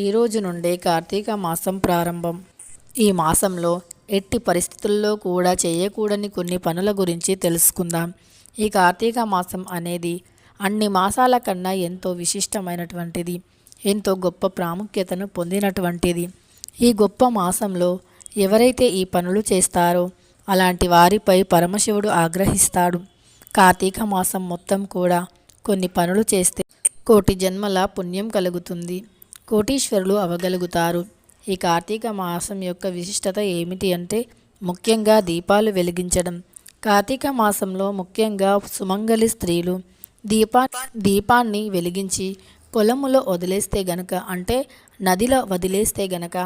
ఈ రోజు నుండే కార్తీక మాసం ప్రారంభం. ఈ మాసంలో ఎట్టి పరిస్థితుల్లో కూడా చేయకూడని కొన్ని పనుల గురించి తెలుసుకుందాం. ఈ కార్తీక మాసం అనేది అన్ని మాసాల కన్నా ఎంతో విశిష్టమైనటువంటిది ఎంతో గొప్ప ప్రాముఖ్యతను పొందినటువంటిది. ఈ గొప్ప మాసంలో ఎవరైతే ఈ పనులు చేస్తారో అలాంటి వారిపై పరమశివుడు ఆగ్రహిస్తాడు. కార్తీక మాసం మొత్తం కూడా కొన్ని పనులు చేస్తే కోటి జన్మల పుణ్యం కలుగుతుంది. కోటీశ్వరులు అవగలుగుతారు. ఈ కార్తీక మాసం యొక్క విశిష్టత ఏమిటి అంటే ముఖ్యంగా దీపాలు వెలిగించడం. కార్తీక మాసంలో ముఖ్యంగా సుమంగలి స్త్రీలు దీపా దీపాన్ని వెలిగించి పొలములో వదిలేస్తే గనక అంటే నదిలో వదిలేస్తే గనక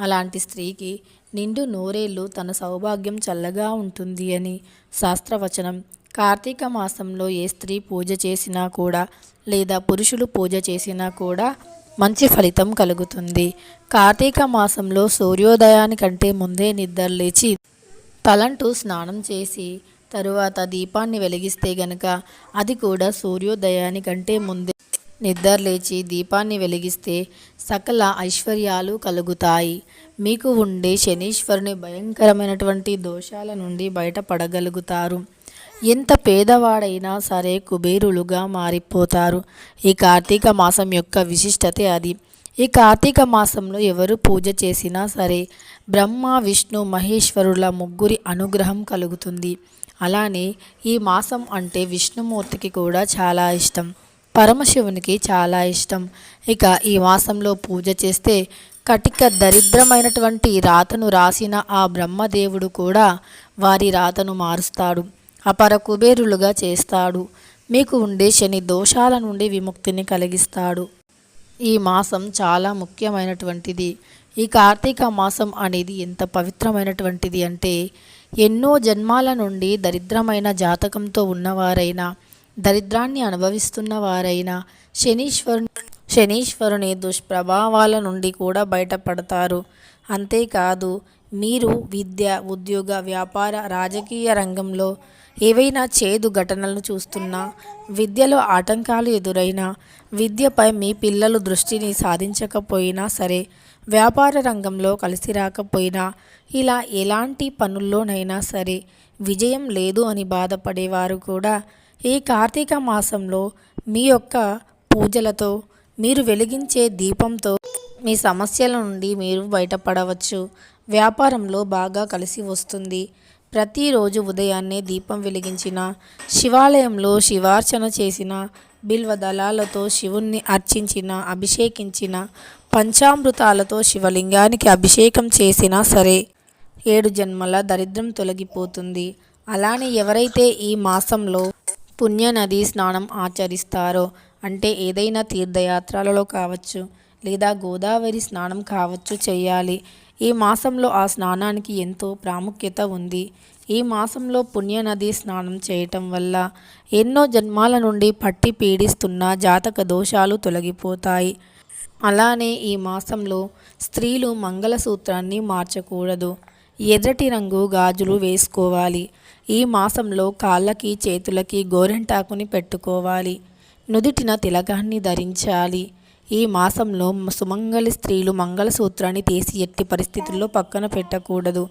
అలాంటి స్త్రీకి నిండు నూరేళ్ళు తన సౌభాగ్యం చల్లగా ఉంటుంది అని శాస్త్రవచనం. కార్తీక మాసంలో ఏ స్త్రీ పూజ చేసినా కూడా లేదా పురుషులు పూజ చేసినా కూడా మంచి ఫలితం కలుగుతుంది. కార్తీక మాసంలో సూర్యోదయానికంటే ముందే నిద్ర లేచి తలంటూ స్నానం చేసి తరువాత దీపాన్ని వెలిగిస్తే గనక అది కూడా సూర్యోదయానికంటే ముందే నిద్ర లేచి దీపాన్ని వెలిగిస్తే సకల ఐశ్వర్యాలు కలుగుతాయి. మీకు ఉండే శనీశ్వరుని భయంకరమైనటువంటి దోషాల నుండి బయటపడగలుగుతారు. ఎంత పేదవాడైనా సరే కుబేరులుగా మారిపోతారు. ఈ కార్తీక మాసం యొక్క విశిష్టతే అది. ఈ కార్తీక మాసంలో ఎవరు పూజ చేసినా సరే బ్రహ్మ విష్ణు మహేశ్వరుల ముగ్గురి అనుగ్రహం కలుగుతుంది. అలానే ఈ మాసం అంటే విష్ణుమూర్తికి కూడా చాలా ఇష్టం. పరమశివునికి చాలా ఇష్టం. ఇక ఈ మాసంలో పూజ చేస్తే కటిక దరిద్రమైనటువంటి రాతను రాసిన ఆ బ్రహ్మదేవుడు కూడా వారి రాతను మారుస్తాడు. అపర కుబేరులుగా చేస్తాడు. మీకు ఉండే శని దోషాల నుండి విముక్తిని కలిగిస్తాడు. ఈ మాసం చాలా ముఖ్యమైనటువంటిది. ఈ కార్తీక మాసం అనేది ఎంత పవిత్రమైనటువంటిది అంటే ఎన్నో జన్మాల నుండి దరిద్రమైన జాతకంతో ఉన్నవారైనా దరిద్రాన్ని అనుభవిస్తున్న వారైనా శనీశ్వరుని శనీశ్వరుని దుష్ప్రభావాల నుండి కూడా బయటపడతారు. అంతేకాదు మీరు విద్య ఉద్యోగ వ్యాపార రాజకీయ రంగంలో ఏవైనా చేదు ఘటనలను చూస్తున్నా విద్యలో ఆటంకాలు ఎదురైనా విద్యపై మీ పిల్లలు దృష్టిని సాధించకపోయినా సరే వ్యాపార రంగంలో కలిసి రాకపోయినా ఇలా ఎలాంటి పనుల్లోనైనా సరే విజయం లేదు అని బాధపడేవారు కూడా ఈ కార్తీక మాసంలో మీ యొక్క పూజలతో మీరు వెలిగించే దీపంతో మీ సమస్యల నుండి మీరు బయటపడవచ్చు. వ్యాపారంలో బాగా కలిసి వస్తుంది. ప్రతిరోజు ఉదయాన్నే దీపం వెలిగించిన శివాలయంలో శివార్చన చేసిన బిల్వ దళాలతో శివుణ్ణి అర్చించిన అభిషేకించిన పంచామృతాలతో శివలింగానికి అభిషేకం చేసినా సరే ఏడు జన్మల దరిద్రం తొలగిపోతుంది. అలానే ఎవరైతే ఈ మాసంలో పుణ్యనది స్నానం ఆచరిస్తారో అంటే ఏదైనా తీర్థయాత్రలలో కావచ్చు లేదా గోదావరి స్నానం కావచ్చు చేయాలి ఈ మాసంలో ఆ స్నానానికి ఎంతో ప్రాముఖ్యత ఉంది. ఈ మాసంలో పుణ్యనది స్నానం చేయటం వల్ల ఎన్నో జన్మాల నుండి పట్టి పీడిస్తున్న జాతక దోషాలు తొలగిపోతాయి. అలానే ఈ మాసంలో స్త్రీలు మంగళసూత్రాన్ని మార్చకూడదు. ఎర్రటి రంగు గాజులు వేసుకోవాలి. ఈ మాసంలో కాళ్ళకి చేతులకి గోరెంటాకుని పెట్టుకోవాలి. నుదిటిన తిలకాన్ని ధరించాలి. ఈ మాసంలో సుమంగళి స్త్రీలు మంగళసూత్రాన్ని తీసి ఎట్టి పరిస్థితుల్లో పక్కన పెట్టకూడదు.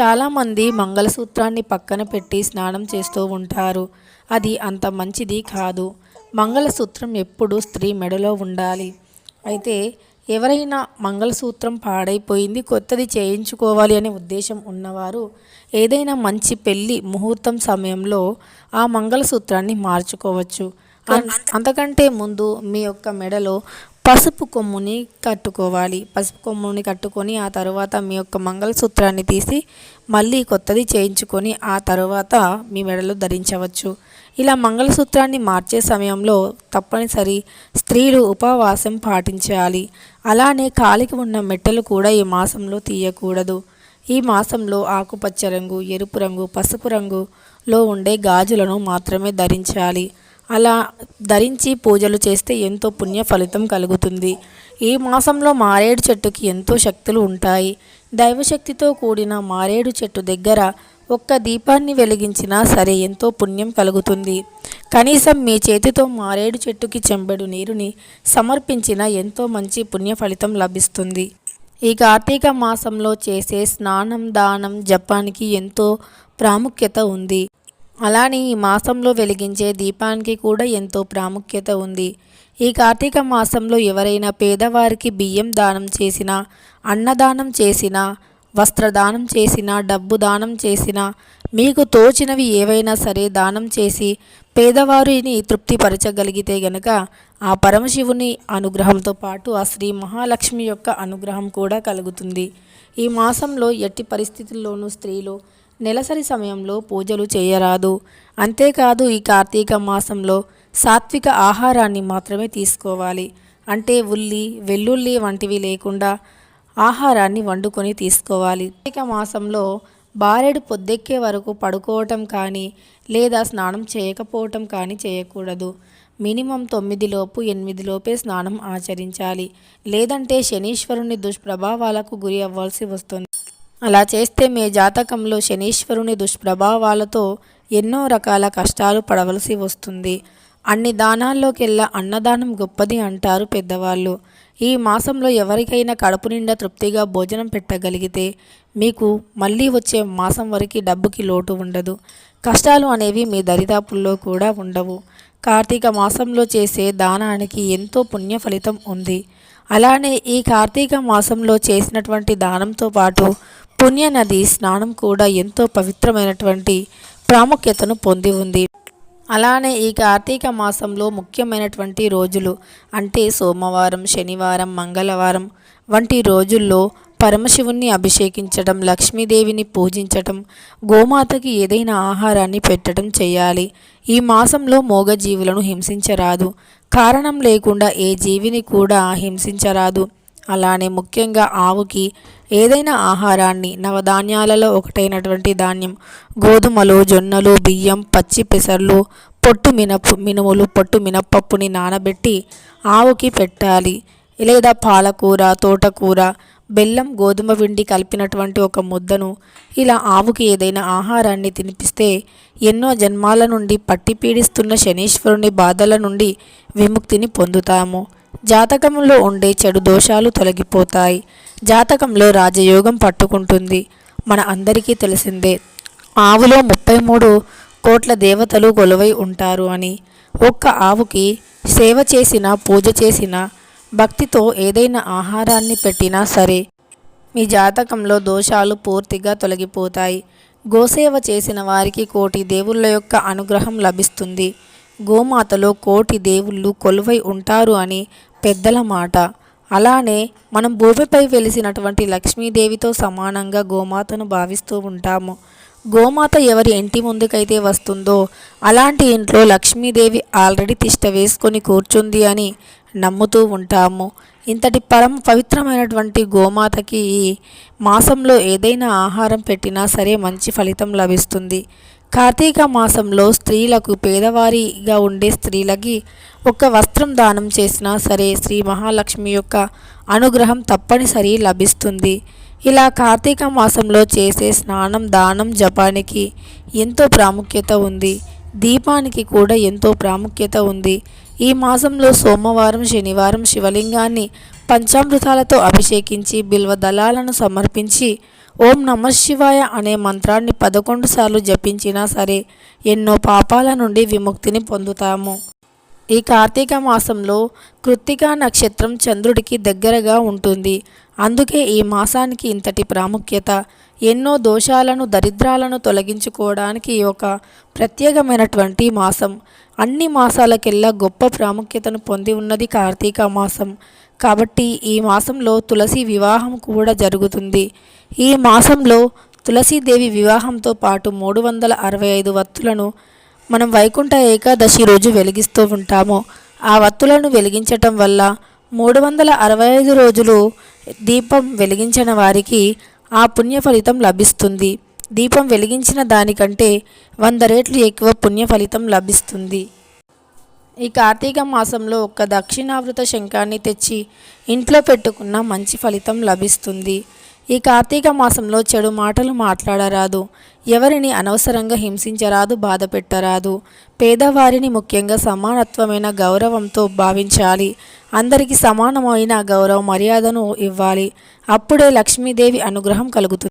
చాలామంది మంగళసూత్రాన్ని పక్కన పెట్టి స్నానం చేస్తూ ఉంటారు. అది అంత మంచిది కాదు. మంగళసూత్రం ఎప్పుడు స్త్రీ మెడలో ఉండాలి. అయితే ఎవరైనా మంగళసూత్రం పాడైపోయింది కొత్తది చేయించుకోవాలి అనే ఉద్దేశం ఉన్నవారు ఏదైనా మంచి పెళ్ళి ముహూర్తం సమయంలో ఆ మంగళసూత్రాన్ని మార్చుకోవచ్చు. అంతకంటే ముందు మీ యొక్క మెడలో పసుపు కొమ్ముని కట్టుకోవాలి. పసుపు కొమ్ముని కట్టుకొని ఆ తర్వాత మీ యొక్క మంగళసూత్రాన్ని తీసి మళ్ళీ కొత్తది చేయించుకొని ఆ తర్వాత మీ మెడలో ధరించవచ్చు. ఇలా మంగళసూత్రాన్ని మార్చే సమయంలో తప్పనిసరి స్త్రీలు ఉపవాసం పాటించాలి. అలానే కాలికి ఉన్న మెట్టలు కూడా ఈ మాసంలో తీయకూడదు. ఈ మాసంలో ఆకుపచ్చ రంగు ఎరుపు రంగు పసుపు రంగులో ఉండే గాజులను మాత్రమే ధరించాలి. అలా ధరించి పూజలు చేస్తే ఎంతో పుణ్య ఫలితం కలుగుతుంది. ఈ మాసంలో మారేడు చెట్టుకి ఎంతో శక్తులు ఉంటాయి. దైవశక్తితో కూడిన మారేడు చెట్టు దగ్గర ఒక్క దీపాన్ని వెలిగించినా సరే ఎంతో పుణ్యం కలుగుతుంది. కనీసం మీ చేతితో మారేడు చెట్టుకి చెంబెడు నీరుని సమర్పించిన ఎంతో మంచి పుణ్య ఫలితం లభిస్తుంది. ఈ కార్తీక మాసంలో చేసే స్నానం దానం జపానికి ఎంతో ప్రాముఖ్యత ఉంది. అలానే ఈ మాసంలో వెలిగించే దీపానికి కూడా ఎంతో ప్రాముఖ్యత ఉంది. ఈ కార్తీక మాసంలో ఎవరైనా పేదవారికి బియ్యం దానం చేసినా అన్నదానం చేసినా వస్త్రదానం చేసినా డబ్బు దానం చేసినా మీకు తోచినవి ఏవైనా సరే దానం చేసి పేదవారిని తృప్తిపరచగలిగితే గనక ఆ పరమశివుని అనుగ్రహంతో పాటు ఆ శ్రీ మహాలక్ష్మి యొక్క అనుగ్రహం కూడా కలుగుతుంది. ఈ మాసంలో ఎట్టి పరిస్థితుల్లోనూ స్త్రీలు నెలసరి సమయంలో పూజలు చేయరాదు. అంతేకాదు ఈ కార్తీక మాసంలో సాత్విక ఆహారాన్ని మాత్రమే తీసుకోవాలి. అంటే ఉల్లి వెల్లుల్లి వంటివి లేకుండా ఆహారాన్ని వండుకొని తీసుకోవాలి. కార్తీక మాసంలో బారెడు పొద్దెక్కే వరకు పడుకోవటం కానీ లేదా స్నానం చేయకపోవటం కానీ చేయకూడదు. మినిమం తొమ్మిదిలోపు ఎనిమిదిలోపే స్నానం ఆచరించాలి. లేదంటే శనీశ్వరుని దుష్ప్రభావాలకు గురి అవ్వాల్సి వస్తుంది. అలా చేస్తే మీ జాతకంలో శనీశ్వరుని దుష్ప్రభావాలతో ఎన్నో రకాల కష్టాలు పడవలసి వస్తుంది. అన్ని దానాల్లోకెల్లా అన్నదానం గొప్పది అంటారు పెద్దవాళ్ళు. ఈ మాసంలో ఎవరికైనా కడుపు నిండా తృప్తిగా భోజనం పెట్టగలిగితే మీకు మళ్ళీ వచ్చే మాసం వరకు డబ్బుకి లోటు ఉండదు. కష్టాలు అనేవి మీ దరిదాపుల్లో కూడా ఉండవు. కార్తీక మాసంలో చేసే దానానికి ఎంతో పుణ్య ఫలితం ఉంది. అలానే ఈ కార్తీక మాసంలో చేసినటువంటి దానంతో పాటు పుణ్య నది స్నానం కూడా ఎంతో పవిత్రమైనటువంటి ప్రాముఖ్యతను పొంది ఉంది. అలానే ఈ కార్తీక మాసంలో ముఖ్యమైనటువంటి రోజులు అంటే సోమవారం శనివారం మంగళవారం వంటి రోజుల్లో పరమశివుణ్ణి అభిషేకించడం లక్ష్మీదేవిని పూజించటం గోమాతకి ఏదైనా ఆహారాన్ని పెట్టడం చేయాలి. ఈ మాసంలో మూగజీవులను హింసించరాదు. కారణం లేకుండా ఏ జీవిని కూడా హింసించరాదు. అలానే ముఖ్యంగా ఆవుకి ఏదైనా ఆహారాన్ని నవధాన్యాలలో ఒకటైనటువంటి ధాన్యం గోధుమలు జొన్నలు బియ్యం పచ్చి పెసర్లు పొట్టు మినపు మినుములు పొట్టు మినపప్పుని నానబెట్టి ఆవుకి పెట్టాలి. లేదా పాలకూర తోటకూర బెల్లం గోధుమ పిండి కలిపినటువంటి ఒక ముద్దను ఇలా ఆవుకి ఏదైనా ఆహారాన్ని తినిపిస్తే ఎన్నో జన్మాల నుండి పట్టి పీడిస్తున్న శనీశ్వరుని బాధల నుండి విముక్తిని పొందుతాము. జాతకంలో ఉండే చెడు దోషాలు తొలగిపోతాయి. జాతకంలో రాజయోగం పట్టుకుంటుంది. మన అందరికీ తెలిసిందే ఆవులో ముప్పై మూడు కోట్ల దేవతలు కొలువై ఉంటారు అని. ఒక్క ఆవుకి సేవ చేసిన పూజ చేసిన భక్తితో ఏదైనా ఆహారాన్ని పెట్టినా సరే మీ జాతకంలో దోషాలు పూర్తిగా తొలగిపోతాయి. గోసేవ చేసిన వారికి కోటి దేవుళ్ళ యొక్క అనుగ్రహం లభిస్తుంది. గోమాతలో కోటి దేవుళ్ళు కొలువై ఉంటారు అని పెద్దల మాట. అలానే మనం భూమిపై వెలిసినటువంటి లక్ష్మీదేవితో సమానంగా గోమాతను భావిస్తూ ఉంటాము. గోమాత ఎవరి ఇంటి ముందుకైతే వస్తుందో అలాంటి ఇంట్లో లక్ష్మీదేవి ఆల్రెడీ తిష్ట వేసుకొని కూర్చుంది అని నమ్ముతూ ఉంటాము. ఇంతటి పరమ పవిత్రమైనటువంటి గోమాతకి మాసంలో ఏదైనా ఆహారం పెట్టినా సరే మంచి ఫలితం లభిస్తుంది. కార్తీక మాసంలో స్త్రీలకు పేదవారిగా ఉండే స్త్రీలకి ఒక వస్త్రం దానం చేసినా సరే శ్రీ మహాలక్ష్మి యొక్క అనుగ్రహం తప్పనిసరి లభిస్తుంది. ఇలా కార్తీక మాసంలో చేసే స్నానం దానం జపానికి ఎంతో ప్రాముఖ్యత ఉంది. దీపానికి కూడా ఎంతో ప్రాముఖ్యత ఉంది. ఈ మాసంలో సోమవారం శనివారం శివలింగాన్ని పంచామృతాలతో అభిషేకించి బిల్వ దళాలను సమర్పించి ఓం నమ శివాయ అనే మంత్రాన్ని పదకొండు సార్లు జపించినా సరే ఎన్నో పాపాల నుండి విముక్తిని పొందుతాము. ఈ కార్తీక మాసంలో కృత్తికా నక్షత్రం చంద్రుడికి దగ్గరగా ఉంటుంది. అందుకే ఈ మాసానికి ఇంతటి ప్రాముఖ్యత ఎన్నో దోషాలను దరిద్రాలను తొలగించుకోవడానికి ఒక ప్రత్యేకమైనటువంటి మాసం. అన్ని మాసాలకెల్లా గొప్ప ప్రాముఖ్యతను పొంది ఉన్నది కార్తీక మాసం. కాబట్టి ఈ మాసంలో తులసి వివాహం కూడా జరుగుతుంది. ఈ మాసంలో తులసీదేవి వివాహంతో పాటు మూడు వందల అరవై ఐదు వత్తులను మనం వైకుంఠ ఏకాదశి రోజు వెలిగిస్తూ ఉంటాము. ఆ వత్తులను వెలిగించటం వల్ల మూడు వందల అరవై ఐదు రోజులు దీపం వెలిగించిన వారికి ఆ పుణ్య ఫలితం లభిస్తుంది. దీపం వెలిగించిన దానికంటే వంద రేట్లు ఎక్కువ పుణ్య ఫలితం లభిస్తుంది. ఈ కార్తీక మాసంలో ఒక దక్షిణావృత శంఖాన్ని తెచ్చి ఇంట్లో పెట్టుకున్న మంచి ఫలితం లభిస్తుంది. ఈ కార్తీక మాసంలో చెడు మాటలు మాట్లాడరాదు. ఎవరిని అనవసరంగా హింసించరాదు బాధ పెట్టరాదు పేదవారిని ముఖ్యంగా సమానత్వమైన గౌరవంతో భావించాలి. అందరికీ సమానమైన గౌరవ మర్యాదను ఇవ్వాలి. అప్పుడే లక్ష్మీదేవి అనుగ్రహం కలుగుతుంది.